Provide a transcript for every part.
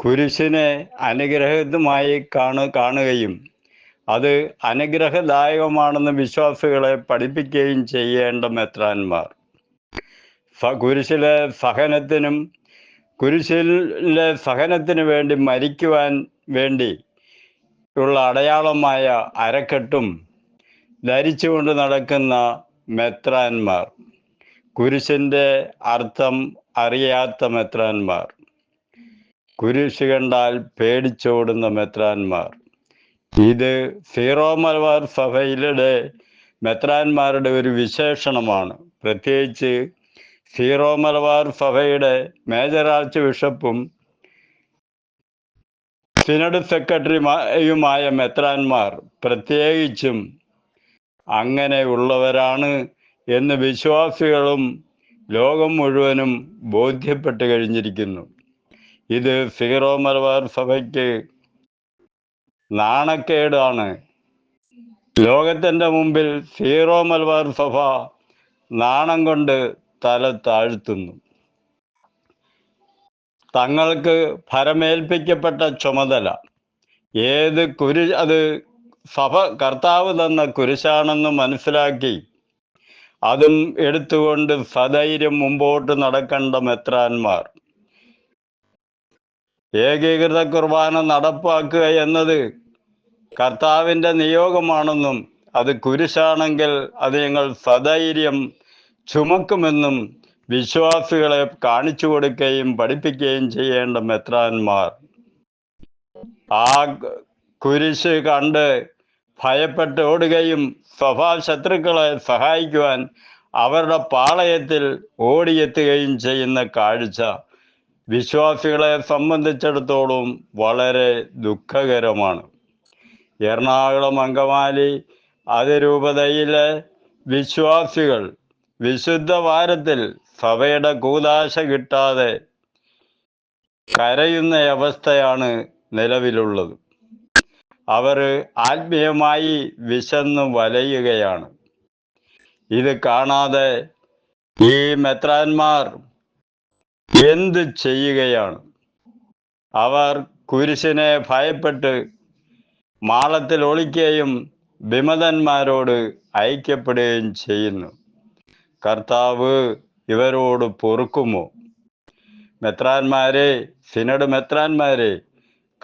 കുരിശിനെ അനുഗ്രഹമായി കാണു കാണുകയും അത് അനുഗ്രഹദായകമാണെന്ന് വിശ്വാസികളെ പഠിപ്പിക്കുകയും ചെയ്യേണ്ട മെത്രാന്മാർ. കുരിശിലെ സഹനത്തിനും കുരിശിലെ സഹനത്തിന് വേണ്ടി മരിക്കുവാൻ വേണ്ടി ഉള്ള അടയാളമായ അരക്കെട്ടും ധരിച്ചുകൊണ്ട് നടക്കുന്ന മെത്രാന്മാർ. കുരിശിന്റെ അർത്ഥം അറിയാത്ത മെത്രാന്മാർ. കുരിശ് കണ്ടാൽ പേടിച്ചോടുന്ന മെത്രാന്മാർ. ഇത് സീറോ മലബാർ സഭയിലെ മെത്രാന്മാരുടെ ഒരു വിശേഷണമാണ്. പ്രത്യേകിച്ച് സീറോ മലബാർ സഭയുടെ മേജർ ആർച്ച് ബിഷപ്പും സിനഡ് സെക്രട്ടറിയുമായ മെത്രാന്മാർ പ്രത്യേകിച്ചും അങ്ങനെയുള്ളവരാണ് എന്ന് വിശ്വാസികളും ലോകം മുഴുവനും ബോധ്യപ്പെട്ട് കഴിഞ്ഞിരിക്കുന്നു. ഇത് ഫീറോ മലബാർ സഭയ്ക്ക് നാണക്കേടാണ്. ലോകത്തിന്റെ മുമ്പിൽ സീറോ മലബാർ സഭ നാണം കൊണ്ട് തല താഴ്ത്തുന്നു. തങ്ങൾക്ക് ഭരമേൽപ്പിക്കപ്പെട്ട ചുമതല. ഏത് കുരു അത് സഭ കർത്താവ് തന്ന കുരിശാണെന്ന് മനസ്സിലാക്കി അതും എടുത്തുകൊണ്ട് സധൈര്യം മുമ്പോട്ട് നടക്കേണ്ട മെത്രാന്മാർ. ഏകീകൃത കുർബാന നടപ്പാക്കുക എന്നത് കർത്താവിന്റെ നിയോഗമാണെന്നും അത് കുരിശാണെങ്കിൽ അത് ഞങ്ങൾ സധൈര്യം ചുമക്കുമെന്നും വിശ്വാസികളെ കാണിച്ചു കൊടുക്കുകയും പഠിപ്പിക്കുകയും ചെയ്യേണ്ട മെത്രാന്മാർ. ആ കുരിശ് കണ്ട് ഭയപ്പെട്ട് ഓടുകയും സഭാശത്രുക്കളെ സഹായിക്കുവാൻ അവരുടെ പാളയത്തിൽ ഓടിയെത്തുകയും ചെയ്യുന്ന കാഴ്ച വിശ്വാസികളെ സംബന്ധിച്ചിടത്തോളം വളരെ ദുഃഖകരമാണ്. എറണാകുളം അങ്കമാലി അതിരൂപതയിലെ വിശ്വാസികൾ വിശുദ്ധ വാരത്തിൽ സഭയുടെ കൂതാശ കിട്ടാതെ കരയുന്ന അവസ്ഥയാണ് നിലവിലുള്ളത്. അവർ ആത്മീയമായി വിശന്ന് വലയുകയാണ്. ഇത് കാണാതെ ഈ മെത്രാന്മാർ എന്ത് ചെയ്യുകയാണ്? അവർ കുരിശിനെ ഭയപ്പെട്ട് മാളത്തിൽ ഒളിക്കുകയും വിമതന്മാരോട് ഐക്യപ്പെടുകയും ചെയ്യുന്നു. കർത്താവ് ഇവരോട് പൊറുക്കുമോ? മെത്രാന്മാരെ സിനഡ് മെത്രാന്മാരെ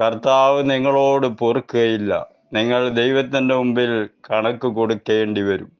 കർത്താവ് നിങ്ങളോട് പൊറുക്കുകയില്ല. നിങ്ങൾ ദൈവത്തിന്റെ മുമ്പിൽ കണക്ക് കൊടുക്കേണ്ടി വരും.